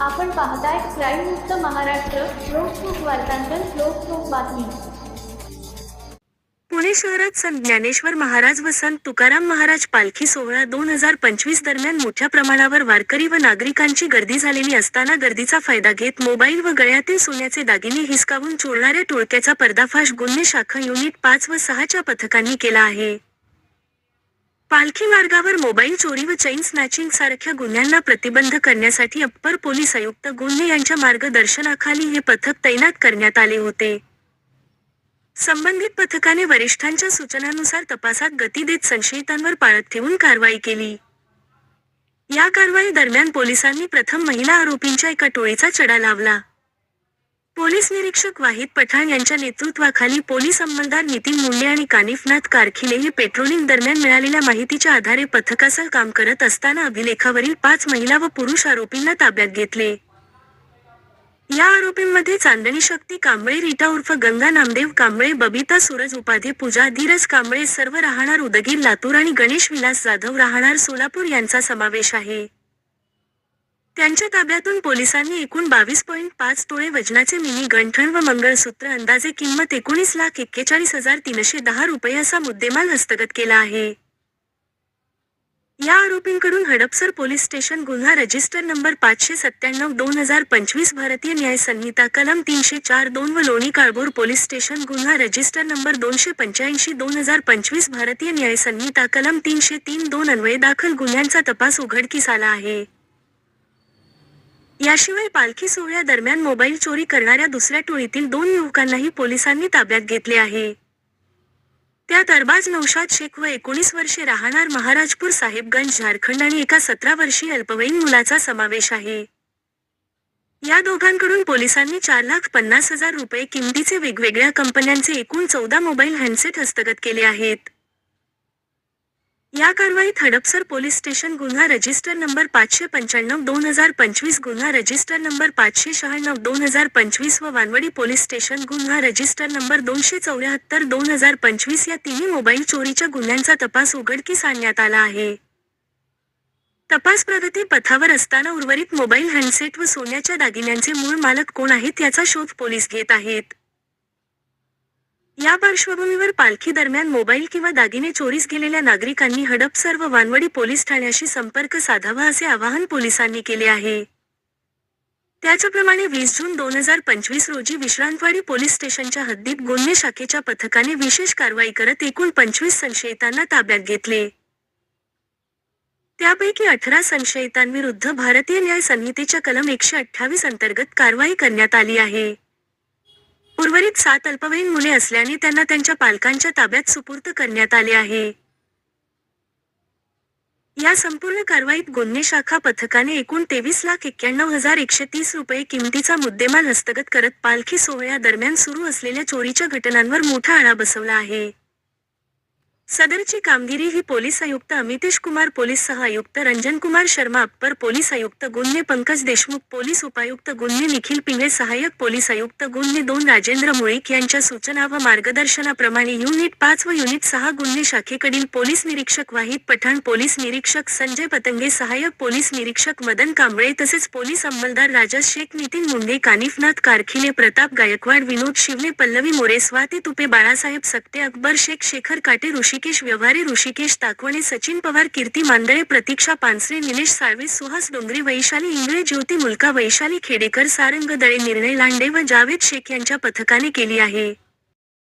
आपण पाहताय क्राईम मुक्त महाराष्ट्र लोकसुख वार्तांकन लोकसुख बातमी. पुणे शहरात संत ज्ञानेश्वर महाराज व संत तुकाराम महाराज पालखी सोहळा दोन हजार पंचवीस दरम्यान मोठ्या प्रमाणावर वारकरी व नागरिकांची गर्दी झालेली असताना गर्दीचा फायदा घेत मोबाईल व गळ्यातील सोन्याचे दागिने हिसकावून चोरणाऱ्या टोळक्याचा पर्दाफाश गुन्हे शाखा युनिट पाच व सहाच्या पथकांनी केला आहे. पालखी मार्गावर मोबाईल चोरी व चैन स्नॅचिंग सारख्या गुन्ह्यांना प्रतिबंध करण्यासाठी अप्पर पोलीस आयुक्त गुन्हे यांच्या मार्गदर्शनाखाली हे पथक तैनात करण्यात आले होते. संबंधित पथकाने वरिष्ठांच्या सूचनानुसार तपासात गती देत संशयितांवर पाळत ठेवून कारवाई केली. या कारवाई दरम्यान पोलिसांनी प्रथम महिला आरोपींच्या एका टोळीचा चढा लावला. पोलीस निरीक्षक वाहिद पठाण यांच्या नेतृत्वाखाली पोलीस अंमलदार नितीन मुंडे आणि कानिफनाथ कारखिले हे पेट्रोलिंग दरम्यान मिळालेल्या माहितीच्या आधारे पथकासह काम करत असताना अभिलेखावरील पाच महिला व पुरुष आरोपींना ताब्यात घेतले. या आरोपींमध्ये चांदणी शक्ती कांबळे रीटा उर्फ गंगा नामदेव कांबळे बबिता सूरज उपाध्ये पूजा धीरज कांबळे सर्व राहणार उदगीर लातूर आणि गणेश विलास जाधव राहणार सोलापूर यांचा समावेश आहे. त्यांच्या ताब्यातून पोलिसांनी एकूण बावीस पॉईंट पाच तोळे वजनाचे मिनी गंठण व मंगळसूत्र अंदाजे किंमत एकोणीस लाख एक्केचाळीस हजार तीनशे दहा रुपये असा मुद्देमाल हस्तगत केला आहे. या आरोपींकडून हडपसर पोलीस स्टेशन गुन्हा रजिस्टर नंबर पाचशे सत्त्याण्णव दोन हजार पंचवीस भारतीय न्याय संहिता कलम तीनशे चार दोन व लोणी काळभोर पोलीस स्टेशन गुन्हा रजिस्टर नंबर दोनशे पंच्याऐंशी दोन हजार पंचवीस भारतीय न्याय संहिता कलम तीनशे तीन दोन अन्वये दाखल गुन्ह्यांचा तपास उघडकीस आला आहे. याशिवाय पालखी सोहळ्यादरम्यान मोबाईल चोरी करणाऱ्या दुसऱ्या टोळीतील दोन युवकांनाही पोलिसांनी ताब्यात घेतले आहे. त्यात अरबाज नौशाद शेख व एकोणीस वर्षे राहणार महाराजपूर साहेबगंज झारखंड आणि एका सतरा वर्षीय अल्पवयीन मुलाचा समावेश आहे. या दोघांकडून पोलिसांनी चार लाख पन्नास हजार रुपये किमतीचे वेगवेगळ्या कंपन्यांचे एकूण चौदा मोबाईल हँडसेट हस्तगत केले आहेत. या कारवाईत हडपसर पोलीस स्टेशन गुन्हा रजिस्टर नंबर पाचशे पंच्याण्णव दोन हजार पंचवीस गुन्हा रजिस्टर नंबर पाचशे शहाण्णव दोन हजार पंचवीस व वानवडी पोलीस स्टेशन गुन्हा रजिस्टर नंबर दोनशे चौऱ्याहत्तर दोन हजार पंचवीस या तिन्ही मोबाईल चोरीच्या गुन्ह्यांचा तपास उघडकीस आणण्यात आला आहे. तपास प्रगती पथावर असताना उर्वरित मोबाईल हँडसेट व सोन्याच्या दागिन्यांचे मूळ मालक कोण आहेत याचा शोध पोलीस घेत आहेत. या पार्श्वभूमीवर पालखी दरम्यान मोबाईल किंवा दागिने चोरीस गेलेल्या नागरिकांनी हडपसर व वानवडी पोलीस ठाण्याशी संपर्क साधावा असे आवाहन पोलिसांनी केले आहे. त्याचप्रमाणे वीस जून दोन हजार पंचवीस रोजी विश्रांतवाडी पोलीस स्टेशनच्या हद्दीत गुन्हे शाखेच्या पथकाने विशेष कारवाई करत एकूण पंचवीस संशयितांना ताब्यात घेतले. त्यापैकी अठरा संशयितांविरुद्ध भारतीय न्याय संहितेच्या कलम एकशे अठ्ठावीस अंतर्गत कारवाई करण्यात आली आहे. उर्वरित सात अल्पवयीन मुले असल्याने त्यांना त्यांच्या पालकांच्या ताब्यात सुपूर्त करण्यात आले आहे. या संपूर्ण कारवाईत गुन्हे शाखा पथकाने एकूण तेवीस लाख एक्क्याण्णव हजार एकशे तीस रुपये किमतीचा मुद्देमाल हस्तगत करत पालखी सोहळ्यादरम्यान सुरू असलेल्या चोरीच्या घटनांवर मोठा आळा बसवला आहे. सदरची कामगिरी ही पोलीस आयुक्त अमितेश कुमार पोलीस सह आयुक्त रंजन कुमार शर्मा अप्पर पोलीस आयुक्त गुन्हे पंकज देशमुख पोलीस उपायुक्त गुन्हे निखिल पिंगळे सहाय्यक पोलीस आयुक्त गुन्हे दोन राजेंद्र मुळीक यांच्या सूचना व मार्गदर्शनाप्रमाणे युनिट पाच व युनिट सहा गुन्हे शाखेकडील पोलीस निरीक्षक वाहिद पठाण पोलीस निरीक्षक संजय पतंगे सहाय्यक पोलीस निरीक्षक मदन कांबळे तसेच पोलीस अंमलदार राजा शेख नितीन मुंडे कानिफनाथ कारखिले प्रताप गायकवाड विनोद शिवने पल्लवी मोरे स्वाती तुपे बाळासाहेब सक्ते अकबर शेख शेखर काटे ऋषी ऋषिकेश व्यवहारे ऋषिकेश ताकवणे सचिन पवार कीर्ती मांदळे प्रतीक्षा पानसरे निलेश साळवे सुहास डोंगरे वैशाली इंगळे ज्योती मुलका वैशाली खेडेकर सारंग दळे निर्णय लांडे व जावेद शेख यांच्या पथकाने केली आहे.